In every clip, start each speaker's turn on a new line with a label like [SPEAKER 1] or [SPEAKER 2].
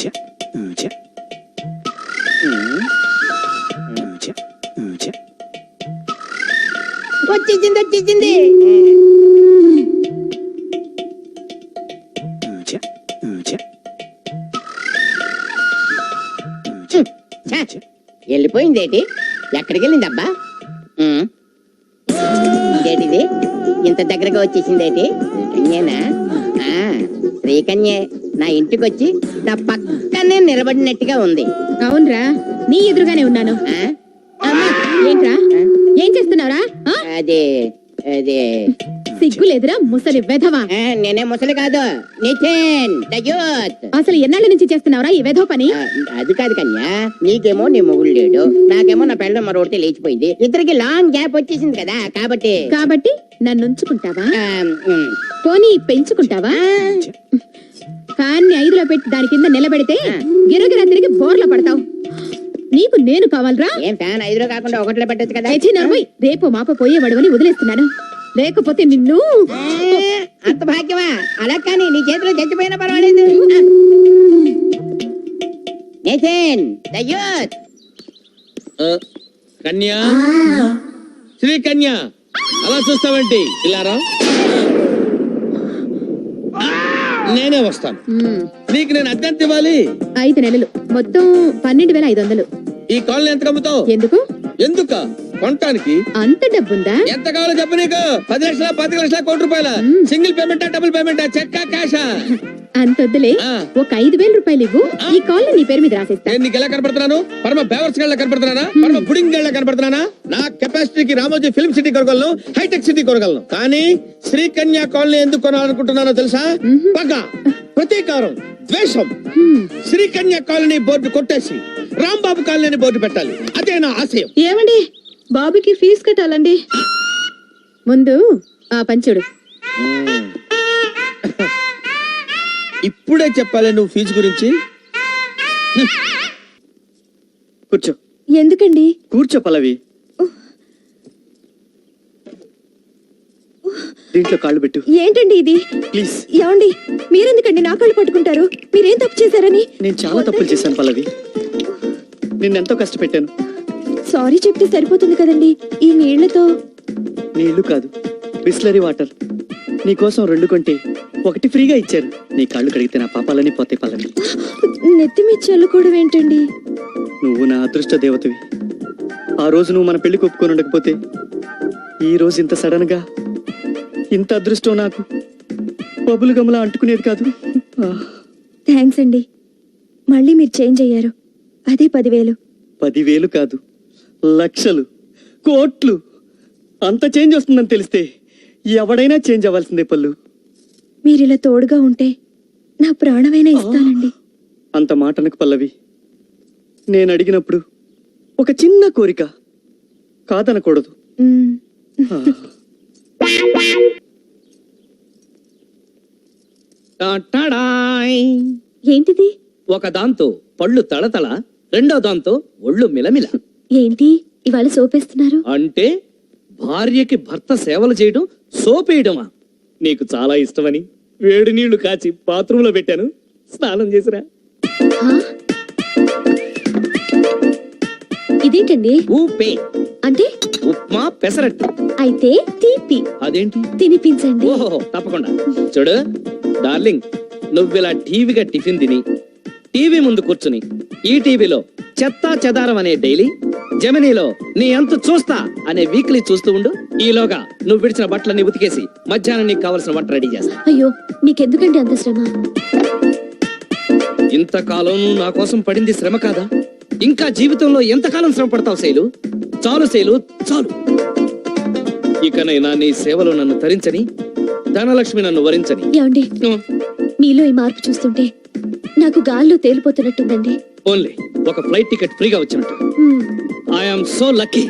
[SPEAKER 1] ఛ, ఛ, ఛ, ఛ.
[SPEAKER 2] వచ్చేసింది వచ్చేసింది.
[SPEAKER 1] ఛ,
[SPEAKER 2] వెళ్ళిపోయిందేటి ఎక్కడికి వెళ్ళిందబ్బా? ఉమ్. ఇదేటిది? ఇంత దగ్గరగా వచ్చేసిందేటి శ్రీకన్యేనా ఆ, శ్రీకన్యే నా ఇంటికి వచ్చి నా పక్కనే నిలబడినట్టుగా ఉంది.
[SPEAKER 3] అవునరా నీ ఎదురుగానే ఉన్నాను.
[SPEAKER 2] ఆ?
[SPEAKER 3] ఏంట్రా? ఏం చేస్తున్నావురా? ఆ?
[SPEAKER 2] అదే అదే.
[SPEAKER 3] సిగ్గులేదురా ముసలి వెధవా.
[SPEAKER 2] ఆ, నేనే ముసలి కాదు. నితిన్ దయూత్.
[SPEAKER 3] అసలు ఎన్నాళ్ళ నుంచి చేస్తున్నావురా ఈ వెధవ పని?
[SPEAKER 2] ఆ, అది కాదు కన్యా నీకేమో నీ మొగుడు లేడు నాకేమో నా పెళ్ళం మరొకటి లేచిపోయింది. ఇద్దరికి లాంగ్ గ్యాప్ వచ్చేసింది కదా కాబట్టి.
[SPEAKER 3] కాబట్టి నన్ను ఉంచుకుంటావా?
[SPEAKER 2] ఆ, ఉమ్.
[SPEAKER 3] పోనీ పెంచుకుంటావా? ఫ్యాన్ని ఐదులో పెట్టి దాని కింద నిలబెడితే గిరగిరా తిరిగి బోర్ల పడతావు. నీకు నేను కావాలరా?
[SPEAKER 2] ఏం ఫ్యాన్ ఐదులో కాకుండా ఒకటిలో పెట్టచ్చు కదా?
[SPEAKER 3] దయచేసి నర్మయ్ రేపు మాప పోయేవాడు అని వదిలేస్తున్నాను. లేకపోతే నిన్ను
[SPEAKER 2] అంత భాగ్యమా? అలా కానీ నీ చేతిలో చచ్చిపోయినా పర్వాలేదు.
[SPEAKER 4] కన్యా? శ్రీ కన్యా అలా చూస్తావేంటి? ఇలారా నేనే వస్తాను. నీకు నేను అద్దెంత ఇవ్వాలి?
[SPEAKER 3] ఐదు నెలలు. మొత్తం పన్నెండు వేల ఐదు వందలు.
[SPEAKER 4] ఈ కాలనీ ఎంత కమ్ముతావు?
[SPEAKER 3] ఎందుకు?
[SPEAKER 4] ఎందుక? కొనటానికి?
[SPEAKER 3] అంత డబ్బుందా?
[SPEAKER 4] ఎంత కావాలో చెప్పు నీకు. పది లక్షల పది లక్షల కోటి రూపాయల. సింగిల్ పేమెంటా డబుల్ పేమెంటా? చెక్కా క్యాషా?
[SPEAKER 3] అంతొద్దులే. ఒక ఐదు వేల రూపాయలు ఇవ్వు. ఈ కాల్ నీ పేరు మీద రాసేస్తా.
[SPEAKER 4] నేను నీకు ఎలా కనపడుతున్నాను? పరమ బేవర్స్ గళ్ళ కనపడుతున్నానా? పరమ బుడింగ్ గళ్ళ కనపడుతున్నానా? నా కెపాసిటీకి రామోజీ ఫిల్మ్ సిటీ కొనగలను హైటెక్ సిటీ కొనగలను. కానీ శ్రీకన్యా కాలనీ ఎందుకు కొనాలనుకుంటున్నానో తెలుసా? పగ ప్రతీకారం ద్వేషం. శ్రీకన్యా కాలనీ బోర్డు కొట్టేసి రాంబాబు కాలనీ బోర్డు పెట్టాలి. అదే నా ఆశయం.
[SPEAKER 3] ఏమండి? బాబుకి ఫీజు కట్టాలండి. ముందు ఆ పంచుడు
[SPEAKER 4] ఇప్పుడే చెప్పాలి నువ్వు ఫీజు గురించి.
[SPEAKER 1] కూర్చో.
[SPEAKER 3] ఎందుకండి?
[SPEAKER 1] కూర్చో పల్లవి. దీంట్లో కాళ్ళు పెట్టు.
[SPEAKER 3] ఏంటండి ఇది?
[SPEAKER 1] ప్లీజ్.
[SPEAKER 3] ఏమండి మీరెందుకండి నా కాళ్ళు పట్టుకుంటారు? మీరేం తప్పు చేశారని?
[SPEAKER 1] నేను చాలా తప్పులు చేశాను పల్లవి. నిన్నెంతో కష్టపెట్టాను.
[SPEAKER 3] సారీ చెప్తే సరిపోతుంది కదండి. ఈ నీళ్ళతో
[SPEAKER 1] నీళ్ళు కాదు బిస్లరీ వాటర్. నీకోసం రెండు కొంటే ఒకటి ఫ్రీగా ఇచ్చారు. నీ కాళ్ళు కడిగితే నా పాపాలని పోతాయి పల్లవి
[SPEAKER 3] నెత్తి మీద చల్లుకోవడం ఏంటండి?
[SPEAKER 1] నువ్వు నా అదృష్ట దేవతవి. ఆ రోజు నువ్వు మన పెళ్ళి ఒప్పుకొని ఉండకపోతే ఈ రోజు ఇంత సడన్గా ఇంత అదృష్టం నాకు బబులు గమలా అంటుకునేది కాదు.
[SPEAKER 3] థ్యాంక్స్ అండి. మళ్ళీ మీరు చేంజ్ అయ్యారు. అదే పదివేలు.
[SPEAKER 1] పదివేలు కాదు. లక్షలు కోట్లు. అంత చేంజ్ వస్తుందని తెలిస్తే ఎవడైనా చేంజ్ అవ్వాల్సిందే పళ్ళు.
[SPEAKER 3] మీరు ఇలా తోడుగా ఉంటే నా ప్రాణమైనా ఇస్తానండి.
[SPEAKER 1] అంత మాటనకు పల్లవి. నేను అడిగినప్పుడు ఒక చిన్న కోరిక కాదనకూడదు.
[SPEAKER 3] ఏంటిది?
[SPEAKER 4] ఒక దాంతో పళ్ళు తళతళ రెండో దాంతో ఒళ్ళు మిలమిల.
[SPEAKER 3] ఏంటి? ఇవాళ సోపేస్తున్నారు?
[SPEAKER 4] అంటే భార్యకి భర్త సేవలు చేయడం సోపేయడమా? నీకు చాలా ఇష్టమని వేడి నీళ్ళు కాచి బాత్రూంలో పెట్టాను. స్నానం చేసిరా?
[SPEAKER 3] ఇదేంటండి?
[SPEAKER 4] ఊపే
[SPEAKER 3] అంటే?
[SPEAKER 4] ఉప్మా పెసరట్టు.
[SPEAKER 3] అయితే తీపి.
[SPEAKER 4] అదేంటి?
[SPEAKER 3] తినిపించండి.
[SPEAKER 4] ఓహో తప్పకుండా. చూడు డార్లింగ్ నువ్విలా టీవీగా టిఫిన్ తిని టీవీ ముందు కూర్చుని ఈ టీవీలో చెత్తా చెదారం అనే డైలీ జమినీలో నీ అంత చూస్తా అనే వీక్లీ చూస్తూ ఉండు. ఈలోగా నువ్వు విడిచిన బట్టలన్నీ ఉతికేసి మధ్యాహ్నం నీకు కావలసిన వంట రెడీ చేస్తా.
[SPEAKER 3] అయ్యో నీకెందుకండి అంత శ్రమ?
[SPEAKER 4] ఇంతకాలం నా కోసం పడింది శ్రమ కాదా? ఇంకా జీవితంలో ఎంతకాలం శ్రమ పడతావు శైలు? చాలు శైలు చాలు. ఇకనైనా నీ సేవలో నన్ను తరించని ధనలక్ష్మి నన్ను వరించని.
[SPEAKER 3] ఏమండి. మీలో ఈ మార్పు చూస్తుంటే నాకు గాల్లో తేలిపోతున్నట్టుందండి.
[SPEAKER 4] ఓన్లీ ఒక ఫ్లైట్ టికెట్ ఫ్రీగా వచ్చినట్టు. ఐఎమ్ సో లక్కీ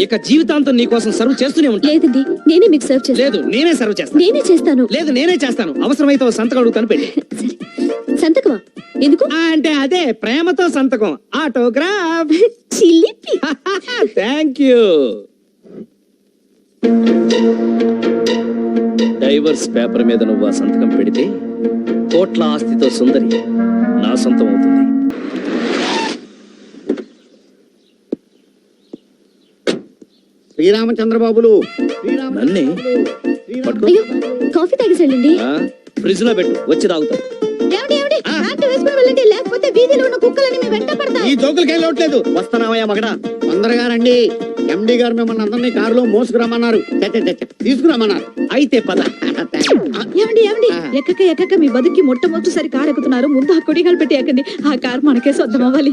[SPEAKER 4] ఇక జీవితాంతం నీ కోసం సర్వ్ చేస్తూనే ఉంటా.
[SPEAKER 3] లేదండి నేనే మీకు సర్వ్ చేస్తాను.
[SPEAKER 4] లేదు నేనే సర్వ్ చేస్తాను.
[SPEAKER 3] నేనే చేస్తాను.
[SPEAKER 4] లేదు నేనే చేస్తాను. అవసరమైతే ఓ సంతకం అడుగుతాను పెళ్ళి.
[SPEAKER 3] సరే. సంతకమా? ఎందుకు?
[SPEAKER 4] అంటే అదే ప్రేమతో సంతకం. ఆటోగ్రాఫ్
[SPEAKER 3] చిలిపి.
[SPEAKER 4] థ్యాంక్ యూ డైవర్స్ పేపర్ మీద నువ్వు ఆ సంతకం పెడితే కోట్ల ఆస్తితో సుందరి నా సొంతం అవుతుంది.
[SPEAKER 5] శ్రీరామచంద్రబాబులు.
[SPEAKER 4] నన్నే పట్టుకో.
[SPEAKER 3] అయ్యో కాఫీ తాగేసండి
[SPEAKER 4] ఫ్రిడ్జ్లో పెట్టు వచ్చి తాగుతా.
[SPEAKER 3] ఏమండి ఏమండి? ప్యాంటు వేసుకుని వెళ్ళండి లేకపోతే వీధిలో ఉన్న కుక్కలని మీ వెంట పడతాయి.
[SPEAKER 5] ఈ జోకులకేం లోట్లేదు
[SPEAKER 1] వస్తున్నావయ్యా మగడా.
[SPEAKER 5] తొందరగా రండి. ఎండి గారు మిమ్మల్ని అందరినీ కారులో మోసుకురమ్మన్నారు. తీసుకురమ్మన్నారు.
[SPEAKER 4] అయితే పద.
[SPEAKER 3] ఏమండి ఏమండి? ఎక్కక ఎక్కక మీ బతుకి మొట్టమొదటిసారి కారు ఎక్కుతున్నారు. ముందు ఆ కొడిగాలు పెట్టి ఎక్కండి ఆ కారు మనకే సొంతం అవ్వాలి.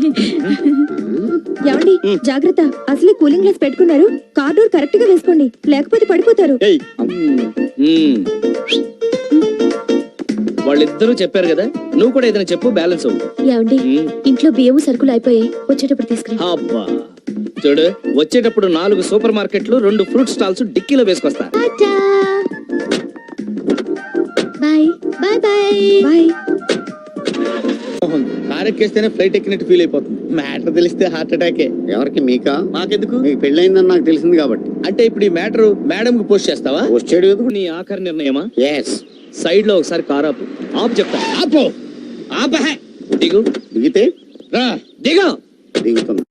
[SPEAKER 3] ఏమండి జాగ్రత్త. అసలే కూలింగ్ గ్లాస్ పెట్టుకున్నారు. కార్ డోర్ కరెక్ట్గా వేసుకోండి. లేకపోతే పడిపోతారు.
[SPEAKER 4] వాళ్ళిద్దరూ చెప్పారు కదా. నువ్వు కూడా ఏదైనా చెప్పు బ్యాలెన్స్ అవ్వు
[SPEAKER 3] ఏమండి. ఇంట్లో బియ్యము సరుకులు అయిపోయాయి. వచ్చేటప్పుడు తీసుకురా
[SPEAKER 4] అబ్బా. చూడు. వచ్చేటప్పుడు నాలుగు సూపర్ మార్కెట్లు రెండు ఫ్రూట్ స్టాల్స్ డిక్కీలో వేసుకొస్తా.
[SPEAKER 3] Bye bye bye. Bye.
[SPEAKER 5] Car ఎక్కేస్తేనే flight ఎక్కినట్టు ఫీల్ అయిపోతుంది. మ్యాటర్ తెలిస్తే హార్ట్ అటాకే. ఎవరికి మీకా?
[SPEAKER 4] మాకెందుకు?
[SPEAKER 5] మీకు పెళ్ళయిందని నాకు తెలిసింది కాబట్టి.
[SPEAKER 4] అంటే ఇప్పుడు ఈ మ్యాటర్ మేడం కి పోస్ట్ చేస్తావా?
[SPEAKER 5] వచ్చాడు ఎందుకు?
[SPEAKER 4] నీ ఆఖరి నిర్ణయమా?
[SPEAKER 5] ఎస్
[SPEAKER 4] సైడ్లో ఒకసారి కార్ ఆపు. ఆపు చెప్తా.
[SPEAKER 5] ఆపో.
[SPEAKER 4] ఆపహే. దిగు.
[SPEAKER 5] దిగితే?
[SPEAKER 4] రా దిగు.
[SPEAKER 5] దిగుతున్నా.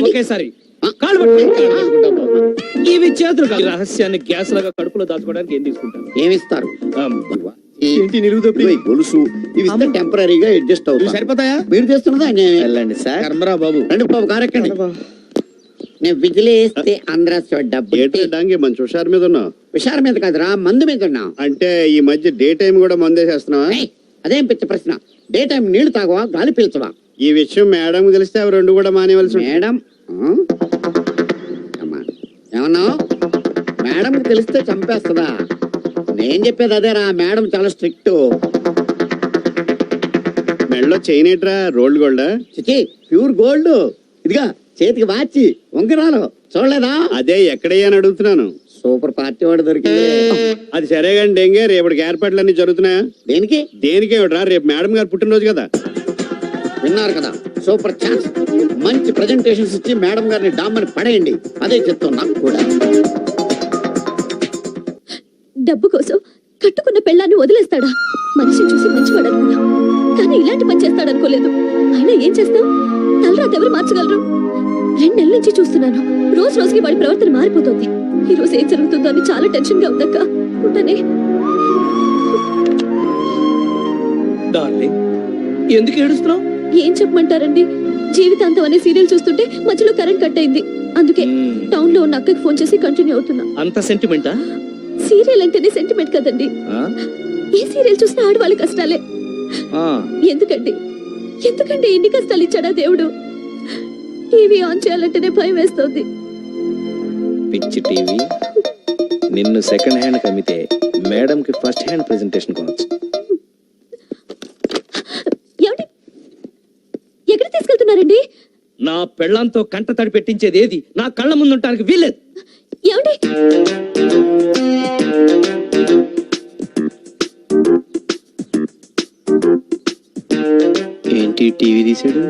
[SPEAKER 4] ఒకేసారి. ఇవి చేతులు రహస్యాన్ని గ్యాస్ లాగా కడుపులో దాచుకోవడానికి ఏం తీసుకుంటాను
[SPEAKER 5] ఏమిస్తారు?
[SPEAKER 1] ఏంటి
[SPEAKER 5] గొలుసు. ఇవి టెంపరీగా అడ్జస్ట్ అవుతుంది
[SPEAKER 4] సరిపోతాయా?
[SPEAKER 5] మీరు చేస్తున్నదా నేను
[SPEAKER 1] వెళ్ళండి సార్.
[SPEAKER 4] కర్మరా బాబు.
[SPEAKER 5] రండి బాబు కారెక్కండి. నేను విజిలేస్తే ఆంధ్ర డబ్బు
[SPEAKER 6] మంచి హుషారు మీద ఉన్నావు.
[SPEAKER 5] విషారం మీద కాదురా మందు మీద ఉన్నా
[SPEAKER 6] అంటే ఈ మధ్య డే టైం కూడా మందేసేస్తున్నావా?
[SPEAKER 5] అదేం పిచ్చ ప్రశ్న? డే టైం నీళ్ళు తాగవా గాలి పీల్చవా?
[SPEAKER 6] ఈ విషయం మేడం తెలిస్తే అవి రెండు కూడా మానేవలసి.
[SPEAKER 5] మేడం ఏమన్నావు మేడం తెలిస్తే చంపేస్తుందా? నేను చెప్పేది అదేరా మేడం చాలా స్ట్రిక్ట్.
[SPEAKER 6] మెడలో చైన్ ఏంట్రా? రోల్డ్ గోల్డా?
[SPEAKER 5] చిచి ప్యూర్ గోల్డ్. ఇదిగా చేతికి వాచి ఉంగరాలు చూడలేదా?
[SPEAKER 6] అదే ఎక్కడయ్యా అని అడుగుతున్నాను.
[SPEAKER 5] సూపర్ పార్టీ వాడు దొరికింది.
[SPEAKER 6] అది సరే కానీ డెంగే రేపటికి ఏర్పాట్లన్నీ జరుగుతున్నాయా?
[SPEAKER 5] దేనికి?
[SPEAKER 6] దేనికేమిట్రా రేపు మేడం గారు పుట్టినరోజు కదా.
[SPEAKER 5] విన్నారు కదా? Super chance. మంచి ప్రజెంటేషన్స్ ఇచ్చి మేడం గారిని డామ్మని పడేయండి. అదే చెప్తాం నాకు కూడా.
[SPEAKER 3] డబ్బు కోసం కట్టుకున్న పెళ్ళాన్ని వదిలేస్తాడా? మనిషి చూసి మంచివాడు అనుకున్నా కానీ ఇలాంటి పని చేస్తాడు అనుకోలేదు అయినా ఏం చేస్తాం తలరాత ఎవరు మార్చగలరు? రెండు నెలల నుంచి చూస్తున్నాను. రోజు రోజుకి వాడి ప్రవర్తన మారిపోతుంది. ఈ రోజు ఏం జరుగుతుందో అని చాలా టెన్షన్గా ఉందక్క. ఉంటానే.
[SPEAKER 4] డార్లింగ్ ఎందుకు ఏడుస్తున్నావు?
[SPEAKER 3] ఏం చెప్పమంటారండి? జీవితాంతం అనే సీరియల్ చూస్తుంటే మధ్యలో కరెంట్ కట్ అయింది. అందుకే టౌన్లో ఉన్న అక్కకి ఫోన్ చేసి కంటిన్యూ అవుతున్నా.
[SPEAKER 4] అంత సెంటిమెంటా
[SPEAKER 3] సీరియల్ అంటేనే సెంటిమెంట్ కదండి. ఏ సీరియల్ చూసినా ఆడవాళ్ళ కష్టాలే. ఎందుకండి? ఎందుకంటే ఎన్ని కష్టాలు ఇచ్చాడా దేవుడు? టీవీ ఆన్ చేయాలంటేనే భయం వేస్తోంది.
[SPEAKER 4] పిచ్చి టీవీ. నిన్ను సెకండ్ హ్యాండ్ కమ్మితే మేడం కి ఫస్ట్ హ్యాండ్ ప్రెజెంటేషన్ కొనొచ్చు.
[SPEAKER 3] ఏమండి? ఎక్కడ తీసుకెళ్తున్నారండి?
[SPEAKER 4] నా పెళ్ళంతో కంట తడి పెట్టించేది ఏది? నా కళ్ళ ముందు ఉండటానికి వీల్లేదు.
[SPEAKER 3] ఏమండి?
[SPEAKER 1] ఏంటి టీవీ తీసాడు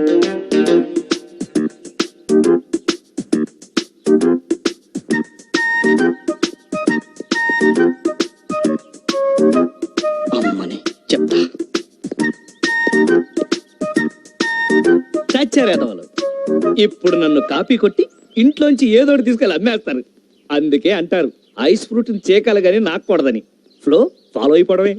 [SPEAKER 4] చచ్చారేదవలు ఇప్పుడు నన్ను కాపీ కొట్టి ఇంట్లోంచి ఏదోటి తీసుకెళ్ళి అమ్మేస్తారు. అందుకే అంటారు ఐస్ ఫ్రూట్ చేకాలి కానీ నాకూడదని. Flow follow అయిపోవడమే.